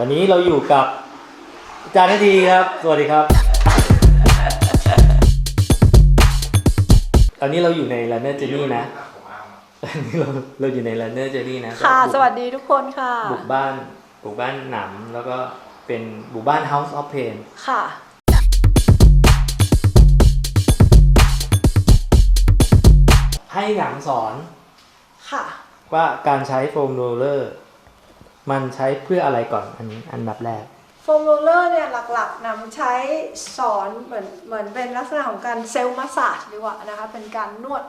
ตอนนี้เราอยู่กับอาจารย์นาทีครับ สวัสดีครับ ตอนนี้เราอยู่ใน Runner Journey นะตอนนี้เราเราอยู่ใน Runner Journey นะค่ะบุกสวัสดีทุกคนค่ะ บุกบ้านบุกบ้านหนำแล้วก็เป็นบุกบ้าน House of Pain ค่ะ ให้หนังสอนค่ะ ว่าการใช้โฟมโรลเลอร์ มันใช้เพื่ออะไรก่อนอันอันดับแรกโฟมโรลเลอร์เนี่ยหลักๆนำใช้สอนเหมือนเหมือนเป็นลักษณะของการเซลล์มัสซาจดีกว่านะคะเป็นการนวด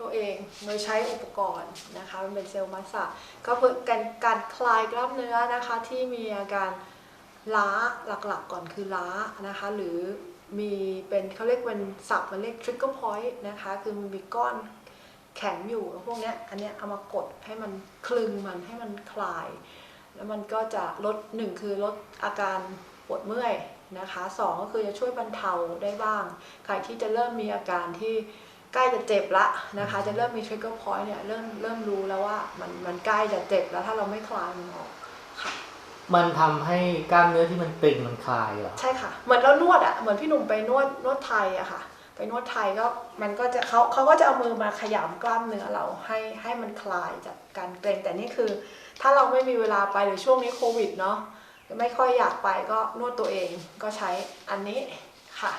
ตัวเองโดยใช้อุปกรณ์นะคะมันเป็นเซลล์มัสซาจก็เพื่อการการคลายกล้ามเนื้อนะคะที่มีอาการล้าหลักๆก่อนคือล้านะคะหรือมีเป็นเขาเรียกเป็นศัพท์มันเรียก trigger point นะคะคือมันมีก้อนแข็งอยู่พวกเนี้ยอันเนี้ยเอามากดให้มันคลึงมันให้มันคลาย แล้วมันก็จะลดหนึ่งคือลดอาการปวดเมื่อยนะคะสองก็คือจะช่วยบรรเทาได้บ้าง ใครที่จะเริ่มมีอาการที่ใกล้จะเจ็บละนะคะ จะเริ่มมี trigger point เนี่ยเริ่มเริ่มรู้แล้วว่ามันมันใกล้จะเจ็บแล้วถ้าเราไม่คลายมันออกค่ะมันทำให้กล้ามเนื้อที่มันตึงมันคลายเหรอใช่ค่ะ เหมือนเรานวดอะเหมือนพี่หนุ่มไปนวดนวดไทยอะค่ะไป นวดไทยก็มันก็จะเขาเขาก็จะเอามือมาขยำกล้ามเนื้อเราให้ให้มันคลายจากการเกร็งแต่นี่คือ ถ้าเราไม่มีเวลาไปหรือช่วงนี้โควิดเนาะไม่ค่อยอยากไปก็นวดตัวเองก็ใช้อันนี้ค่ะ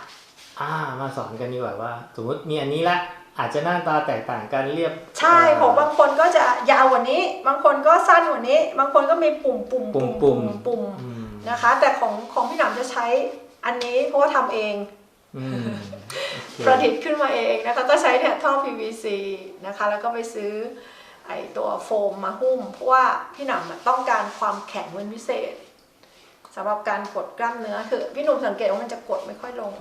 อ่ามาสอนกันดีกว่าว่า สมมติมีอันนี้ละอาจจะหน้าตาแตกต่างกันเรียบ ใช่ของบางคนก็จะยาวกว่านี้ บางคนก็สั้นกว่านี้ บางคนก็มีปุ่มปุ่มปุ่มปุ่มปุ่มอืมนะคะ แต่ของของพี่หนำจะใช้อันนี้เพราะว่าทำเองอืมโอเค ประดิษฐ์ขึ้นมาเองนะคะก็ใช้เนี่ยท่อ PVC นะคะแล้วก็ไปซื้อไอตัวโฟมมาหุ้ม เพราะว่าพี่หนำอะต้องการความแข็งเป็นพิเศษสำหรับการกดกล้ามเนื้อคือพี่หนุ่มสังเกตว่ามันจะกดไม่ค่อยลง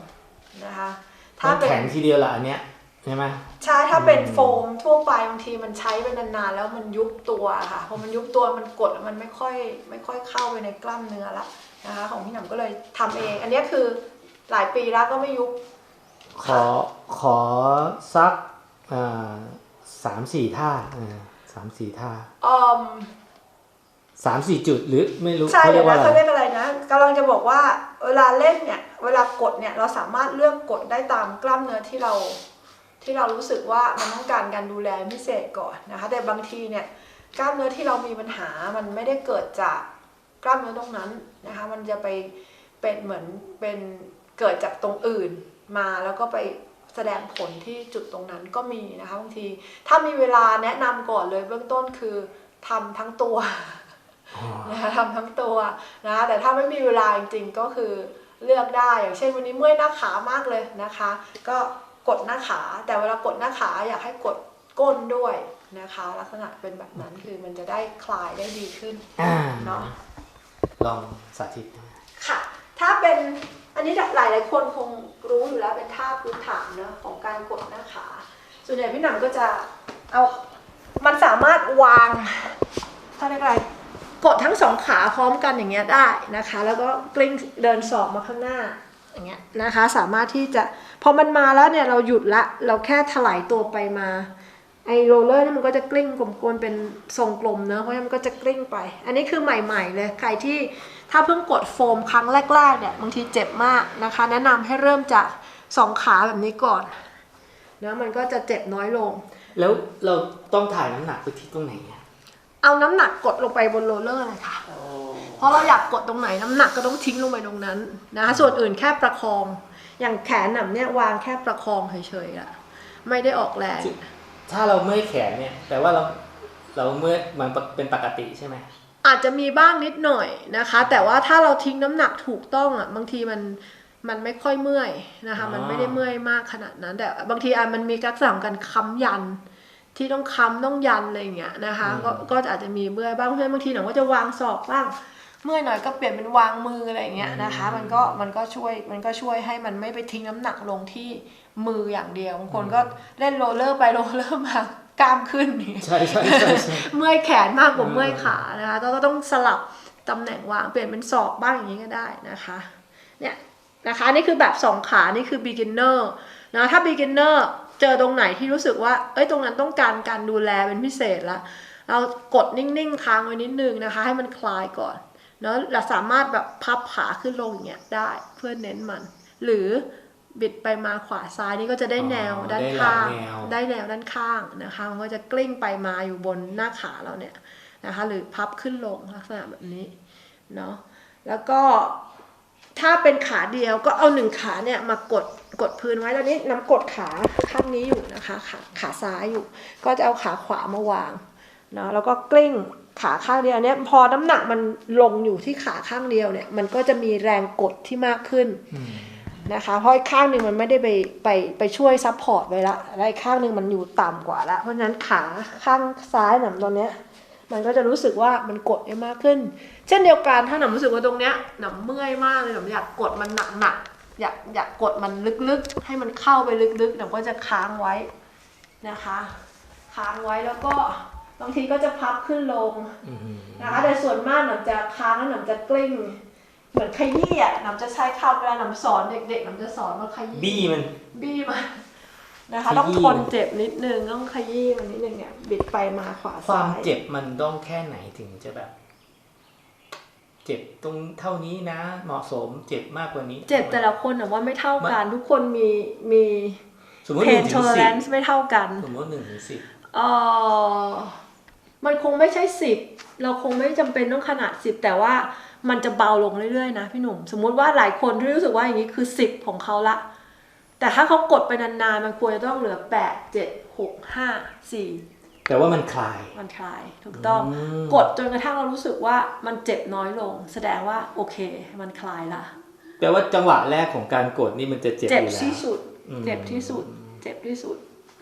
นะคะถ้ามันเป็นแข็งทีเดียวละอันเนี้ยใช่ไหมใช่ถ้าเป็นอืมโฟมทั่วไปบางทีมันใช้ไปนานๆแล้วมันยุบตัวค่ะพอมันยุบตัวมันกดแล้วมันไม่ค่อยไม่ค่อยเข้าไปในกล้ามเนื้อละนะคะของพี่หนำก็เลยทำเอง อันเนี้ยคือหลายปีแล้วก็ไม่ยุบ ขอขอสักอ่าสามสี่ท่าอ่าสามสี่ท่าอืมสามสี่จุดหรือไม่รู้ใช่เขาเรีเดี๋ยยกวว่านะอะไรเขาเรียกอะไรนะกำลังจะบอกว่าเวลาเล่นเนี่ย เวลากดเนี่ยเราสามารถเลือกกดได้ตามกล้ามเนื้อที่เรา ที่เรารู้สึกว่ามันต้องการการดูแลพิเศษก่อนนะคะ แต่บางทีเนี่ยกล้ามเนื้อที่เรามีปัญหามันไม่ได้เกิดจากกล้ามเนื้อตรงนั้นนะคะ มันจะไปเป็นเหมือนเป็นเกิดจากตรงอื่น มาแล้วก็ไปแสดงผลที่จุดตรงนั้นก็มีนะคะบางที ถ้ามีเวลาแนะนำก่อนเลยเบื้องต้นคือทำทั้งตัวอ๋อนะคะทำทั้งตัวนะคะแต่ถ้าไม่มีเวลาจริงๆก็คือเลือกได้อย่างเช่นวันนี้เมื่อยหน้าขามากเลยนะคะ ก็กดหน้าขาแต่เวลากดหน้าขาอยากให้กดก้นด้วยนะคะ ลักษณะเป็นแบบนั้นคือมันจะได้คลายได้ดีขึ้นอ่าเนาะลองสาธิตนะค่ะ ถ้าเป็น อันนี้หลายหลายคนคงรู้อยู่แล้วเป็นท่าพื้นฐานเนอะของการกดหน้าขา ส่วนใหญ่พี่หนำก็จะเอามันสามารถวางเขาเรียกอะไรกดทั้งสองขาพร้อมกันอย่างเงี้ยได้นะคะ แล้วก็กลิ้งเดินศอกมาข้างหน้าอย่างเงี้ยนะคะ สามารถที่จะพอมันมาแล้วเนี่ยเราหยุดละเราแค่ถลายตัวไปมา ไอโรลเลอร์นี่มันก็จะกลิ้งกลมๆเป็นทรงกลมเนอะเพราะฉะนั้นมันก็จะกลิ้งไป อันนี้คือใหม่ๆเลยใครที่ถ้าเพิ่งกดโฟมครั้งแรกๆเนี่ยบางทีเจ็บมากนะคะ แนะนำให้เริ่มจากสองขาแบบนี้ก่อนนะมันก็จะเจ็บน้อยลง แล้วเราต้องถ่ายน้ำหนักไปที่ตรงไหนอะเอาน้ำหนักกดลงไปบนโรลเลอร์เลยค่ะเพราะเราอยากกดตรงไหนน้ำหนักก็ต้องทิ้งลงไปตรงนั้นนะคะส่วนอื่นแค่ประคอง อย่างแขนหนำเนี่ยวางแค่ประคองเฉยๆอะไม่ได้ออกแรง ถ้าเราเมื่อยแขนเนี่ยแปลว่าเราเราเมื่อยมันเป็นปกติใช่ไหมอาจจะมีบ้างนิดหน่อยนะคะ แต่ว่าถ้าเราทิ้งน้ำหนักถูกต้องอะบางทีมันมันไม่ค่อยเมื่อยนะคะ มันไม่ได้เมื่อยมากขนาดนั้น แต่บางทีอะมันมีลักษณะของการค้ำยัน ที่ต้องค้ำต้องยันอะไรอย่างเงี้ยนะคะ ก็ก็อาจจะมีเมื่อยบ้างเพราะฉะนั้นบางทีหนูก็จะวางศอกบ้าง เมื่อยหน่อยก็เปลี่ยนเป็นวางมืออะไรอย่างเงี้ยนะคะ มันก็มันก็ช่วยมันก็ช่วยให้มันไม่ไปทิ้งน้ำหนักลงที่มืออย่างเดียวบางคนก็เล่นโรลเลอร์ไปโรลเลอร์มากล้ามขึ้นอย่างเงี้ยใช่ใช่ใช่ใช่เมื่อยแขนมากกว่าอืมเมื่อยขานะคะก็ต้องสลับตำแหน่งวางเปลี่ยนเป็นศอกบ้างอย่างนี้ก็ได้นะคะเนี่ยนะคะนี่คือแบบสองขานี่คือ beginner นะถ้า beginner เจอตรงไหนที่รู้สึกว่าเอ้ยตรงนั้นต้องการการดูแลเป็นพิเศษละเรากดนิ่งๆค้างไว้นิดนึงนะคะ ให้มันคลายก่อน เนาะเราสามารถแบบพับขาขึ้นลงอย่างเงี้ยได้เพื่อเน้นมัน หรือบิดไปมาขวาซ้ายนี่ก็จะได้แนวอ๋อด้านได้หลายข้างแนวได้แนวด้านข้างนะคะ มันก็จะกลิ้งไปมาอยู่บนหน้าขาเราเนี่ยนะคะ หรือพับขึ้นลงลักษณะแบบนี้เนาะแล้วก็ถ้าเป็นขาเดียวก็เอาหนึ่งขาเนี่ยมากดกดพื้นไว้ตอนนี้น้ำกดขาข้างนี้อยู่นะคะ ขาขาซ้ายอยู่ ก็จะเอาขาขวามาวางเนาะแล้วก็กลิ้ง ขาข้างเดียวเนี่ยพอน้ำหนักมันลงอยู่ที่ขาข้างเดียวเนี่ย มันก็จะมีแรงกดที่มากขึ้นอืมนะคะเพราะอีกข้างหนึ่งมันไม่ได้ไปไปไปช่วยซัพพอร์ตไว้ละแล้วอีกข้างหนึ่งมันอยู่ต่ำกว่าละเพราะฉะนั้นขาข้างซ้ายหนำตรงเนี้ย มันก็จะรู้สึกว่ามันกดได้มากขึ้น เช่นเดียวกันถ้าหนำรู้สึกว่าตรงเนี้ยหนำเมื่อยมากเลยหนำอยากกดมันหนักๆอยากอยากกดมันลึกๆ ให้มันเข้าไปลึกๆหนำก็จะค้างไว้นะคะ ค้างไว้แล้วก็ บางทีก็จะพับขึ้นลงอืมนะคะแต่ส่วนมากหนำจะค้างแล้วหนำจะกลิ้ง เหมือนขยี้อะหนำจะใช้คำเวลาหนำสอนเด็กๆหนำจะสอนว่าขยี้บี้มันบี้มันนะคะขยี้ต้องทนเจ็บนิดนึงต้องขยี้มันนิดนึงเนี่ยบิดไปมาขวาควาซ้ามยเจ็บมันต้องแค่ไหนถึงจะแบบ เจ็บตรงเท่านี้นะ เหมาะสมเจ็บมากกว่านี้ เจ็บแต่ละคนอะว่าไม่เท่ากันทุกคนมีมีสมมติเพหนึ่นงโทถึงเลสิรบนซ์ไม่เท่ากัน สมมติหนึ่งถึงสิบเออ มันคงไม่ใช่สิบเราคงไม่จำเป็นต้องขนาดสิบแต่ว่ามันจะเบาลงเรื่อยๆนะพี่หนุ่ม สมมุติว่าหลายคนที่รู้สึกว่าอย่างนี้คือสิบของเขาละ แต่ถ้าเขากดไปนานๆ มันควรจะต้องเหลือแปดเจ็ดหกห้าสี่แต่ว่ามันคลาย มันคลาย ถูกต้องอืมกดจนกระทั่งเรารู้สึกว่ามันเจ็บน้อยลง แสดงว่าโอเค มันคลายละแปลว่าจังหวะแรกของการกดนี่มันจะเจ็บเจ็บอยู่แล้วที่สุดอืมเจ็บที่สุด เจ็บที่สุด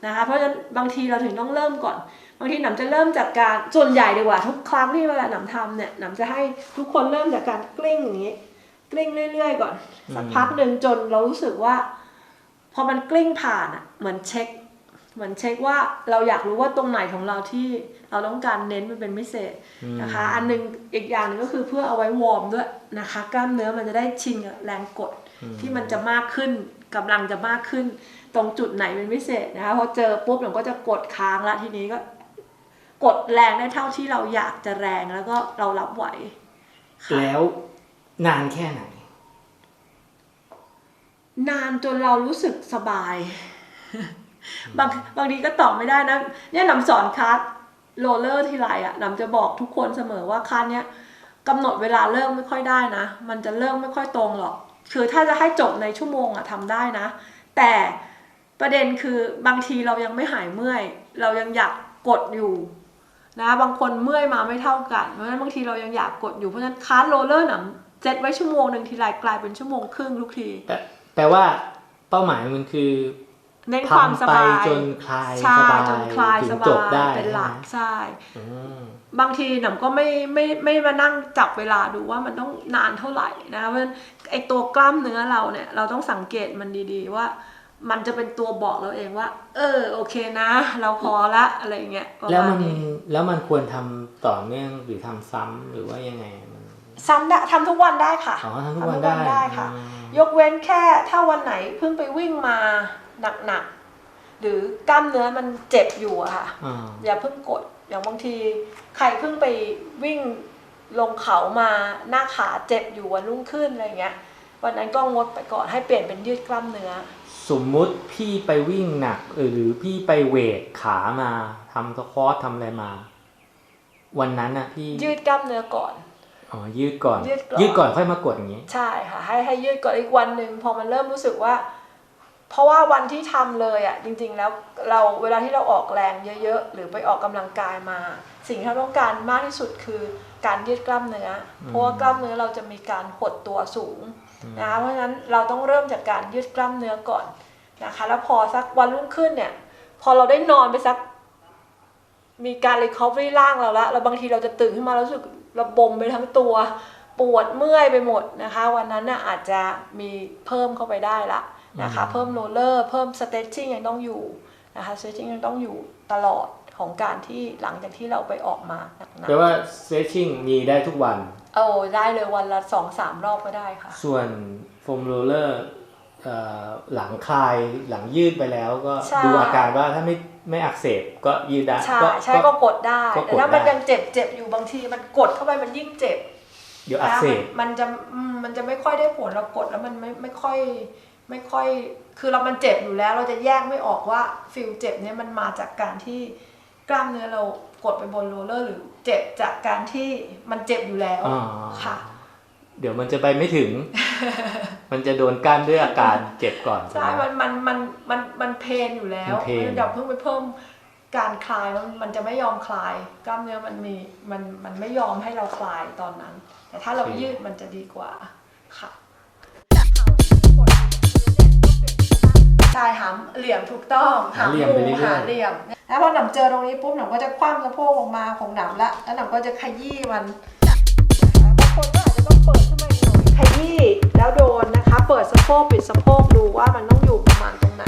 นะคะเพราะฉะนั้นบางทีเราถึงต้องเริ่มก่อน บางทีหนำจะเริ่มจากการส่วนใหญ่ดีกว่า ทุกครั้งที่เวลาหนำทำเนี่ยหนำจะให้ทุกคนเริ่มจากการกลิ้งอย่างนี้กลิ้งเรื่อยๆก่อนสักพักหนึ่งจนเรารู้สึกว่า พอมันกลิ้งผ่านอะเหมือนเช็คเหมือนเช็คว่าเราอยากรู้ว่าตรงไหนของเราที่เราต้องการเน้นมันเป็นพิเศษนะคะ อันหนึงอีกอย่างหนึงก็คือเพื่อเอาไว้วอร์มด้วยนะคะ กล้ามเนื้อมันจะได้ชินกับแรงกด ที่มันจะมากขึ้นกำลังจะมากขึ้น ตรงจุดไหนเป็นพิเศษนะคะพอเจอปุ๊บเราก็จะกดค้างละทีนี้ก็ กดแรงได้เท่าที่เราอยากจะแรงแล้วก็เรารับไหวค่ะแล้วนานแค่ไหน นานจนเรารู้สึกสบาย บางบางทีก็ตอบไม่ได้นะ เนี่ยหนำสอนคัสโรลเลอร์ทีไรอะหนำจะบอกทุกคนเสมอว่าคัสเนี้ยกำหนดเวลาเลิกไม่ค่อยได้นะ มันจะเลิกไม่ค่อยตรงหรอก คือถ้าจะให้จบในชั่วโมงอะทำได้นะ แต่ประเด็นคือบางทีเรายังไม่หายเมื่อย เรายังอยากกดอยู่นะบางคนเมื่อยมาไม่เท่ากัน เพราะฉะนั้นบางทีเรายังอยากกดอยู่เพราะฉะนั้นคาร์ดโรลเลอร์หนังเซตไว้ชั่วโมงหนึ่งทีไรกลายเป็นชั่วโมงครึ่งทุกที แต่แปลว่าเป้าหมายมันคือ เน้นความสทำไปบายจนคลายใช่สบายจนคลายถึสงบาจบได้ยเป็นหลักนะใช่อืมบางทีหนำก็ไม่ไม่ไม่มานั่งจับเวลาดูว่ามันต้องนานเท่าไหร่นะเพราะฉะนั้นไอตัวกล้ามเนื้อเราเนี่ย เราต้องสังเกตมันดีๆว่า มันจะเป็นตัวบอกเราเองว่า เออ โอเคนะ เราพอละอะไรเงี้ยประแล้วมามัณนนี้แล้วมันควรทำต่อเนื่องหรือทำซ้ำหรือว่ายังไงมันซ้ำได้ทำทุกวันได้ค่ะอ๋อทำทุกวันได้ได้ค่ะอืมยกเว้นแค่ถ้าวันไหนเพิ่งไปวิ่งมา หนักๆหรือกล้ามเนื้อมันเจ็บอยู่อะค่ะอ่าอย่าเพิ่งกดอย่างบางทีใครเพิ่งไปวิ่งลงเขามาหน้าขาเจ็บอยู่วันรุ่งขึ้นอะไรเงี้ยวันนั้นก็งดไปก่อนให้เปลี่ยนเป็นยืดกล้ามเนื้อ สมมุติพี่ไปวิ่งหนักเออหรือพี่ไปเวทขามาทำสควอตทำอะไรมา วันนั้นน่ะพี่ยืดกล้ามเนื้อก่อนอ๋อยืดก่อนยืดก่อนยืดก่อนค่อยมากดอย่างนี้ ใช่ค่ะให้ให้ยืดก่อนอีกวันหนึ่งพอมันเริ่มรู้สึกว่า เพราะว่าวันที่ทำเลยอะจริง ๆ แล้วเราเวลาที่เราออกแรงเยอะๆ หรือไปออกกำลังกายมา สิ่งที่เราต้องการมากที่สุดคือการยืดกล้ามเนื้ออเพราะว่ากล้ามเนื้อเราจะมีการหดตัวสูงนะคะเพราะฉะนั้นเราต้องเริ่มจากการยืดกล้ามเนื้อก่อนนะคะ แล้วพอสักวันรุ่งขึ้นเนี่ย พอเราได้นอนไปสัก มีการ recovery ร่างเราแล้วแล้วบางทีเราจะตื่นขึ้นมาแล้วรู้สึกระบมไปทั้งตัว ปวดเมื่อยไปหมดนะคะ วันนั้นน่ะอาจจะมีเพิ่มเข้าไปได้ละนะคะเพิ่มโรลเลอร์เพิ่ม stretching ยังต้องอยู่นะคะ stretching ยังต้องอยู่ตลอดของการที่หลังจากที่เราไปออกมาหนักแปลว่า stretching มีได้ทุกวันๆโอ้ได้เลยวันละสองสามรอบก็ได้ค่ะ ส่วนโฟมโรลเลอร์หลังคลายหลังยืดไปแล้วก็ใช่ ดูอาการว่าถ้าไม่ไม่อักเสบก็ยืดได้ใช่ใช่ก็กดได้ ก็กดแต่ถ้ามันได้ ยังเจ็บเจ็บอยู่บางทีมันกดเข้าไปมันยิ่งเจ็บ เดี๋ยวอักเสบมันมันจะอืมมันจะไม่ค่อยได้ผลเรากดแล้วมันไม่ไม่ค่อยไม่ค่อย คือเรามันเจ็บอยู่แล้ว เราจะแยกไม่ออกว่าฟิลเจ็บเนี่ยมันมาจากการที่กล้ามเนื้อเรากดไปบนโรลเลอร์หรือเจ็บจากการที่มันเจ็บอยู่แล้วอ่าค่ะ เดี๋ยวมันจะไปไม่ถึง มันจะโดนกั้นด้วยอาการเจ็บก่อนใช่ไหมมันมันมันมันมันเพนอยู่แล้วมันเพนอย่าเพิ่งไปเพิ่ม การคลายมันมันจะไม่ยอมคลาย กล้ามเนื้อมันมีมันมันไม่ยอมให้เราคลายตอนนั้น แต่ถ้าเรายืดมันจะดีกว่าค่ะใช่หามเหลี่ยมถูกต้องหาเหลี่ยมไปเรื่อยๆหาเหลี่ยมแล้วพอหนำเจอตรงนี้ปุ๊บหนำก็จะคว่ำสะโพกลงมาของหนำละแล้วหนำก็จะขยี้มันบางคนก็อาจจะต้องเปิดขึ้นมาอีกหน่อยขยี้แล้วโดนนะคะ เปิดสะโพกปิดสะโพกดูว่ามันต้องอยู่ประมาณตรงไหน